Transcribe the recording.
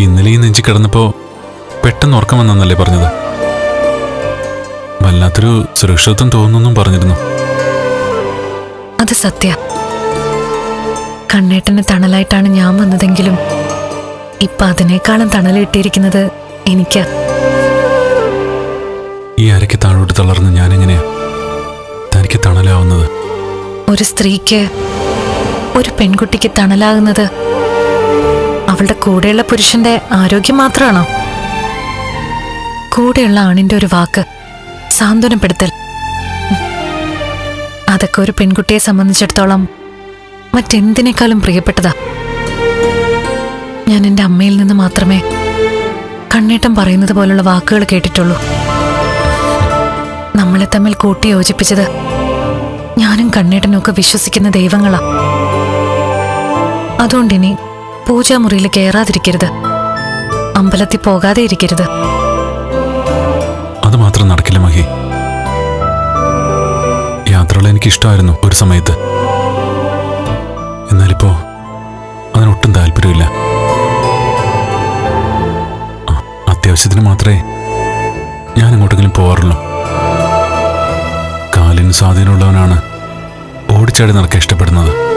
ഇന്നലെ ഈ നെഞ്ചി കിടന്നപ്പോ പെട്ടെന്ന് ഉറക്കം വന്നെന്നല്ലേ പറഞ്ഞത്? വല്ലാത്തൊരു സുരക്ഷിതത്വം തോന്നുന്നും പറഞ്ഞിരുന്നു. അത് സത്യ. കണ്ണേട്ടന് തണലായിട്ടാണ് ഞാൻ വന്നതെങ്കിലും ഇപ്പൊ അതിനേക്കാളും തണൽ കിട്ടിയിരിക്കുന്നത് എനിക്ക്. ഈ അരയ്ക്ക് താഴോട്ട് തളർന്ന് ഞാനെങ്ങനെയാ? തനിക്ക് തണലാവുന്നത്. ഒരു സ്ത്രീക്ക് ഒരു പെൺകുട്ടിക്ക് തണലാകുന്നത് അവളുടെ കൂടെയുള്ള പുരുഷന്റെ ആരോഗ്യം മാത്രമാണോ? കൂടെയുള്ള ആണിന്റെ ഒരു വാക്ക് സാന്ത്വനപ്പെടുത്തൽ. അതൊക്കെ ഒരു പെൺകുട്ടിയെ സംബന്ധിച്ചിടത്തോളം മറ്റെന്തിനേക്കാളും പ്രിയപ്പെട്ടതാ. ഞാൻ എന്റെ അമ്മയിൽ നിന്ന് മാത്രമേ കണ്ണേട്ടം പറയുന്നത് പോലുള്ള വാക്കുകൾ കേട്ടിട്ടുള്ളൂ. നമ്മളെ തമ്മിൽ കൂട്ടി യോജിപ്പിച്ചത് ഞാനും കണ്ണേട്ടനും ഒക്കെ വിശ്വസിക്കുന്ന ദൈവങ്ങളാ. അതുകൊണ്ടിനി പൂജാമുറിയിൽ കയറാതിരിക്കരുത് അമ്പലത്തിൽ പോകാതെ ഇരിക്കരുത്. അത് മാത്രം നടക്കില്ല മഹി. യാത്രകൾ എനിക്ക് ഇഷ്ടമായിരുന്നു ഒരു സമയത്ത്. എന്നാലിപ്പോ അതിനൊട്ടും താല്പര്യമില്ല. അത്യാവശ്യത്തിന് മാത്രമേ ഞാൻ എങ്ങോട്ടെങ്കിലും പോവാറുള്ളൂ. കാലിന് സ്വാധീനമുള്ളവനാണ് ഓടിച്ചാടി നടക്കാൻ ഇഷ്ടപ്പെടുന്നത്.